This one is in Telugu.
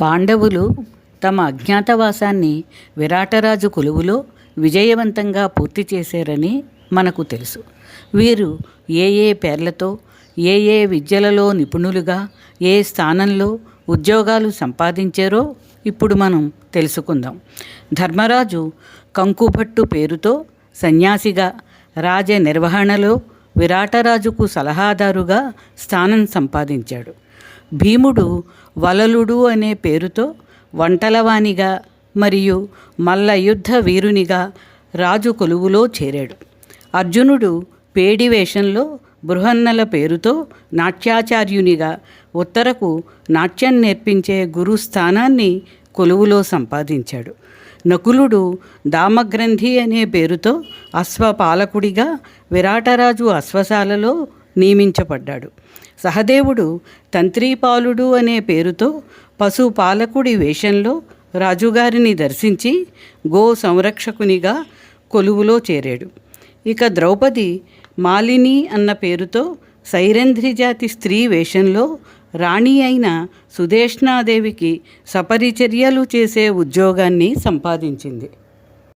పాండవులు తమ అజ్ఞాతవాసాన్ని విరాటరాజు కొలువులో విజయవంతంగా పూర్తి చేశారని మనకు తెలుసు. వీరు ఏ ఏ పేర్లతో ఏ ఏ విద్యలలో నిపుణులుగా ఏ స్థానంలో ఉద్యోగాలు సంపాదించారో ఇప్పుడు మనం తెలుసుకుందాం. ధర్మరాజు కంకుభట్టు పేరుతో సన్యాసిగా రాజ నిర్వహణలో విరాటరాజుకు సలహాదారుగా స్థానం సంపాదించాడు. భీముడు వలలుడు అనే పేరుతో వంటలవానిగా మరియు మల్ల యుద్ధ వీరునిగా రాజు కొలువులో చేరాడు. అర్జునుడు పేడి వేషంలో బృహన్నల పేరుతో నాట్యాచార్యునిగా ఉత్తరకు నాట్యం నేర్పించే గురు స్థానాన్ని కొలువులో సంపాదించాడు. నకులుడు దామగ్రంథి అనే పేరుతో అశ్వపాలకుడిగా విరాటరాజు అశ్వశాలలో నియమించబడ్డాడు. సహదేవుడు తంత్రీపాలుడు అనే పేరుతో పశుపాలకుడి వేషంలో రాజుగారిని దర్శించి గో సంరక్షకునిగా కొలువులో చేరాడు. ఇక ద్రౌపది మాలిని అన్న పేరుతో సైరంధ్రి జాతి స్త్రీ వేషంలో రాణి అయిన సుదేష్ణాదేవికి సపరిచర్యలు చేసే ఉద్యోగాన్ని సంపాదించింది.